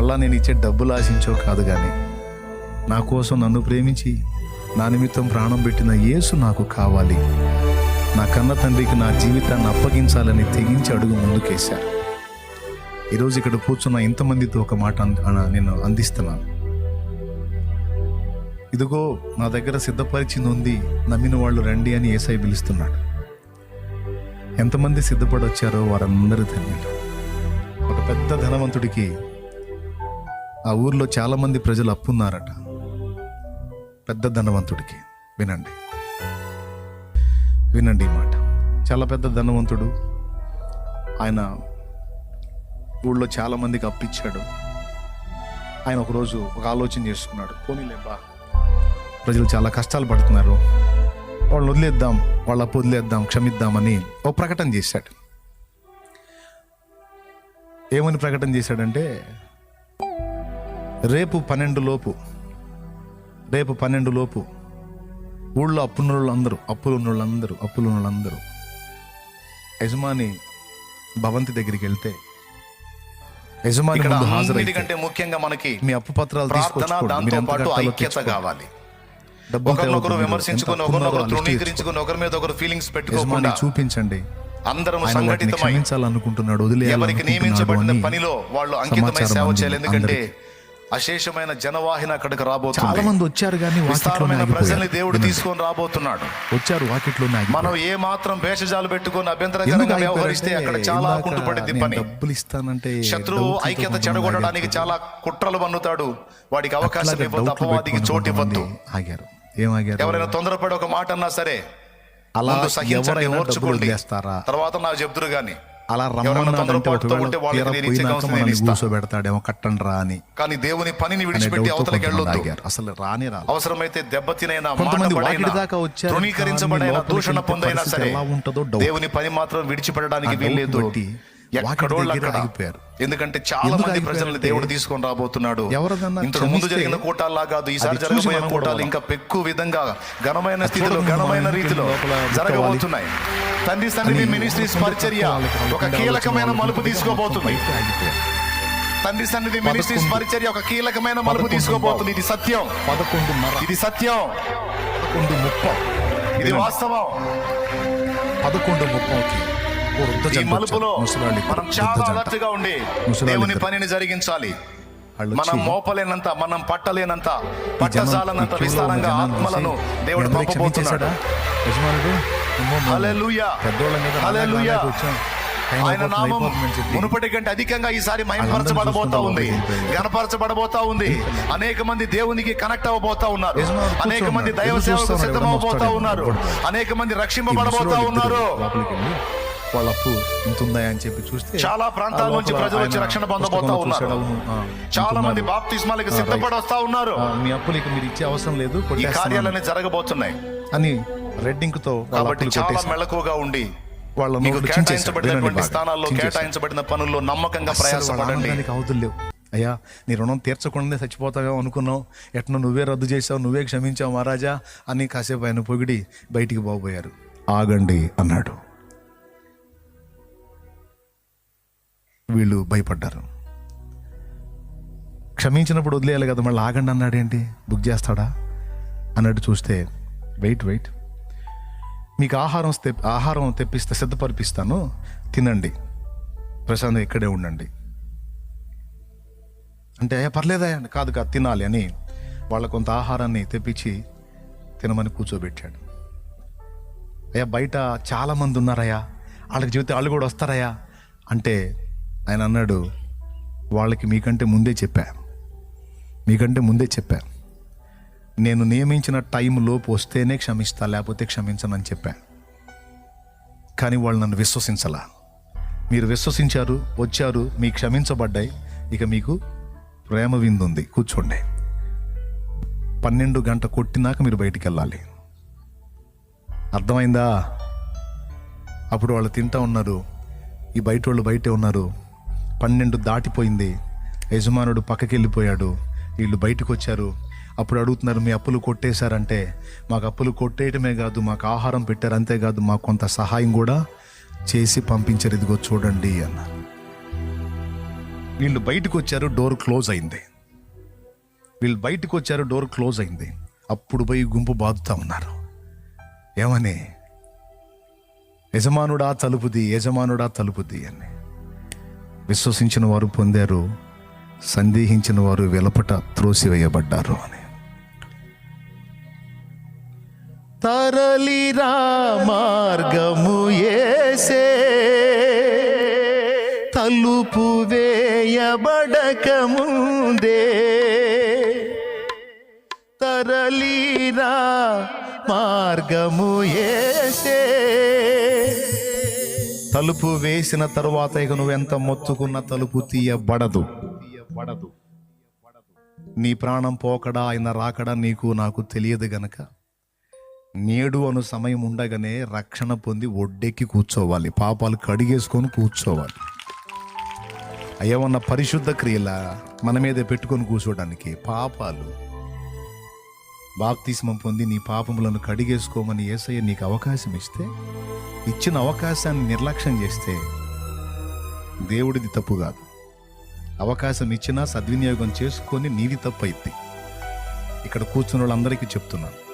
మళ్ళా నేను ఇచ్చే డబ్బులు ఆశించో కాదు కానీ నా కోసం నన్ను ప్రేమించి నా నిమిత్తం ప్రాణం పెట్టిన యేసు నాకు కావాలి. నా కన్న తండ్రికి నా జీవితాన్ని అప్పగించాలని తెగించి అడుగు ముందుకేశారు. ఈరోజు ఇక్కడ కూర్చున్న ఇంతమందితో ఒక మాట నేను అందిస్తున్నాను. ఇదిగో నా దగ్గర సిద్ధపరిచింది ఉంది నమ్మిన వాళ్ళు రండి అని ఏసై పిలుస్తున్నాడు. ఎంతమంది సిద్ధపడి వచ్చారో వారందరూ ధన్యులు. ఒక పెద్ద ధనవంతుడికి ఆ ఊర్లో చాలామంది ప్రజలు అప్పున్నారట. పెద్ద ధనవంతుడికి. వినండి. వినండి ఈ మాట. చాలా పెద్ద ధనవంతుడు. ఆయన ఊళ్ళో చాలామందికి అప్పిచ్చాడు. ఆయన ఒకరోజు ఒక ఆలోచన చేసుకున్నాడు. పోనీలేబా ప్రజలు చాలా కష్టాలు పడుతున్నారు. వాళ్ళు వదిలేద్దాం వాళ్ళ అప్పు వదిలేద్దాం క్షమిద్దామని ఒక ప్రకటన చేశాడు. ఏమని ప్రకటన చేశాడంటే రేపు పన్నెండు లోపు రేపు పన్నెండు లోపు ఊళ్ళో అప్పున్న వాళ్ళందరూ అప్పులు ఉన్న వాళ్ళందరూ అప్పులు ఉన్న వాళ్ళందరూ యజమాని భవంతి దగ్గరికి వెళ్తే యజమాని ముందు అన్నిటికంటే ముఖ్యంగా మనకి మీ అప్పు పత్రాలు దాంతో ఐక్యత. కావాలి ఒకరినొకరు. విమర్శించుకుని ఒకరినొకరు తృణీకరించుకుని ఒకరి మీద ఒకరు ఫీలింగ్స్ పెట్టుకోకుండా చూపించండి అందరం సంఘటితమై క్షమించాలనుకుంటున్నాడు ఎవరికి వదిలేయాలనుకుంటున్నాడు నియమించబడిన పనిలో వాళ్ళు అంకితమై సేవ చేయాలి ఎందుకంటే. అశేషమైన జనవాహిన అక్కడికి చాలా రాబోతుంది. మంది వచ్చారు కానీ విస్తారమైన ప్రజల్ని దేవుడు. తీసుకొని రాబోతున్నాడు. వచ్చారు ఆగిపోయారు. మనం ఏ మాత్రం భేషజాలు పెట్టుకొని అభ్యంతరకరంగా వ్యవహరిస్తే అక్కడ చాలా కుంటుపడింది పని. డబ్బులు ఇస్తానంటే శత్రువు ఐక్యత చెడగొట్టడానికి. చాలా కుట్రలు పన్నుతాడు వాడికి అవకాశం ఇవ్వద్దు అపవాదికి చోటు ఇవ్వద్దు. ఆగారు. ఏం ఆగారు? ఎవరైనా తొందరపడి ఒక మాట అన్నా సరే అలా సహించండి తర్వాత నాకు చెప్తురు గాని అలా. కూర్చోబెడతాడేమో కట్టండి రా అని. కానీ దేవుని పనిని విడిచిపెట్టి అవతలకి వెళ్ళొద్దు. అసలు రానే రాదు అవసరమైతే దెబ్బతినైనా దాకా వచ్చారు తృణీకరించబడైనా దూషణ పొందైనా సరే ఎలా ఉంటుందో. దేవుని పని మాత్రం విడిచిపెట్టడానికి వీల్లేదు. ఆగిపోయారు. ఎందుకంటే చాలా మంది ప్రజల్ని దేవుడు తీసుకొని రాబోతున్నాడు. ఇంతకు ముందు జరిగిన కూటాల్లా కాదు ఈసారి జరగబోయే కూటాలు ఇంకా పెక్కు విధంగా ఘనమైన స్థితిలో ఘనమైన మనం రీతిలో జరగబోతున్నాయి. తండ్రి సన్నిధి మినిస్ట్రీస్ పరిచర్య ఒక కీలకమైన మలుపు తీసుకోబోతుంది. తండ్రి సన్నిధి మినిస్ట్రీస్ పదకొండు. పరిచర్య ఒక కీలకమైన మలుపు పదకొండు తీసుకోబోతుంది. ఇది సత్యం. పదకొండున్నర ఇది సత్యం. పదకొండు ముప్పై. ఇది వాస్తవం. పదకొండు ముప్పైకి వృద్ధ ఈ మలుపులో మనం చాలా వృద్ధ జంట. అలర్ట్గా ఉండి దేవుని. పనిని జరిగించాలి. మనం మోపలేనంత మనం పట్టలేనంత పట్టజాలనంత విస్తారంగా ఆత్మలను దేవుడు పంపబోతున్నాడు. ఆయన నామం మునుపటి కంటే అధికంగా ఈసారి మహిమపరచబడబోతా ఉంది. చూసుకుంటూ గణపరచబడబోతా ఉంది. అనేక మంది దేవునికి కనెక్ట్ అవ్వబోతా ఉన్నారు. అనేక మంది. దైవ సేవకు సిద్ధమవబోతా ఉన్నారు. అనేక మంది రక్షింపబడబోతా ఉన్నారు. వెళ్ళి అప్పు ఉందా అని చెప్పి చూస్తే చాలా ప్రాంతాల నుంచి ప్రజలు వచ్చి రక్షణ పొందబోతా ఉన్నారు. చాలా మంది. బాప్తిస్మాలకు సిద్ధపడి. వస్తా ఉన్నారు మీ అప్పులు ఇక మీరు ఇచ్చే అవసరం లేదు ఈ కార్యాలన్నీ జరగబోతున్నాయి అని రెడ్ ఇంక్తో కాబట్టి చాలా మెళకుగా ఉండి వాళ్ళ. కేటాయించబడినటువంటి. స్థానాల్లో. కేటాయించబడిన పనుల్లో నమ్మకంగా ప్రయాసపడండి అయ్యా నీ రుణం తీర్చకుండానే చచ్చిపోతావేమో అనుకున్నావు ఎట్లా నువ్వే రద్దు చేసావు నువ్వే క్షమించావు మహారాజా అని కాసేపు ఆయన పొగిడి బయటికి బాగుపోయారు ఆగండి అన్నాడు వీళ్ళు భయపడ్డారు. క్షమించినప్పుడు వదిలేయాలి కదా మళ్ళీ ఆగండి అన్నాడేంటి బుక్ చేస్తాడా? అన్నట్టు చూస్తే వెయిట్ వెయిట్. మీకు ఆహారం ఆహారం తెప్పిస్తే సిద్ధపరిపిస్తాను. తినండి. ప్రశాంత్ ఇక్కడే ఉండండి. అంటే పర్లేదా? కాదు కాదు తినాలి అని వాళ్ళ కొంత ఆహారాన్ని తెప్పించి తినమని కూర్చోబెట్టాడు. అయ్యా బయట చాలామంది ఉన్నారయ్యా. వాళ్ళకి చెబితే వాళ్ళు కూడా వస్తారయ్యా. అంటే ఆయన అన్నాడు వాళ్ళకి మీకంటే ముందే చెప్పా. మీకంటే ముందే చెప్పా. నేను నియమించిన టైం లోపు వస్తేనే క్షమిస్తా లేకపోతే క్షమించనని చెప్పా. కానీ వాళ్ళు నన్ను విశ్వసించలా. మీరు విశ్వసించారు వచ్చారు మీకు క్షమించబడ్డాయి. ఇక మీకు ప్రేమ విందుంది కూర్చోండి. పన్నెండు గంట కొట్టినాక మీరు బయటికి వెళ్ళాలి అర్థమైందా? అప్పుడు వాళ్ళు తింటా ఉన్నారు. ఈ బయట వాళ్ళు బయటే ఉన్నారు. పన్నెండు దాటిపోయింది. యజమానుడు పక్కకి వెళ్ళిపోయాడు వీళ్ళు బయటకు వచ్చారు అప్పుడు అడుగుతున్నారు మీ అప్పులు కొట్టేశారంటే మాకు అప్పులు కొట్టేయటమే కాదు మాకు ఆహారం పెట్టారు అంతేకాదు మాకు కొంత సహాయం కూడా చేసి పంపించారు. ఇదిగో చూడండి అన్నారు. వీళ్ళు బయటకు వచ్చారు డోర్ క్లోజ్ అయింది. వీళ్ళు బయటకు వచ్చారు డోర్ క్లోజ్ అయింది. అప్పుడు పోయి గుంపు బాదుతా ఉన్నారు. ఏమని? యజమానుడా తలుపుది యజమానుడా తలుపుది అని. విశ్వసించిన వారు పొందారు సందేహించిన వారు వెలపట త్రోసివేయబడ్డారు అని. తరలిరా మార్గము ఏసే తలుపు వేయబడక ముందే. తరలిరా మార్గము ఏసే తలుపు వేసిన తరువాత ఇక నువ్వెంత మొత్తుకున్న తలుపు తీయబడదు. తీయబడదు నీ ప్రాణం పోకడా ఆయన రాకడా నీకు నాకు తెలియదు గనక. నేడు అను సమయం ఉండగానే రక్షణ పొంది ఒడ్డెక్కి కూర్చోవాలి. పాపాలు కడిగేసుకొని కూర్చోవాలి. అయ్యవన్న పరిశుద్ధ క్రియల మన మీద పెట్టుకొని కూర్చోడానికి పాపాలు బాప్తిస్మం పొంది నీ పాపములను కడిగేసుకోమని ఏసయ్య నీకు అవకాశం ఇస్తే ఇచ్చిన అవకాశాన్ని నిర్లక్ష్యం చేస్తే దేవుడిది తప్పు కాదు. అవకాశం ఇచ్చినా సద్వినియోగం చేసుకొని నీది తప్పు అయింది ఇక్కడ కూర్చున్న వాళ్ళందరికీ చెప్తున్నాను.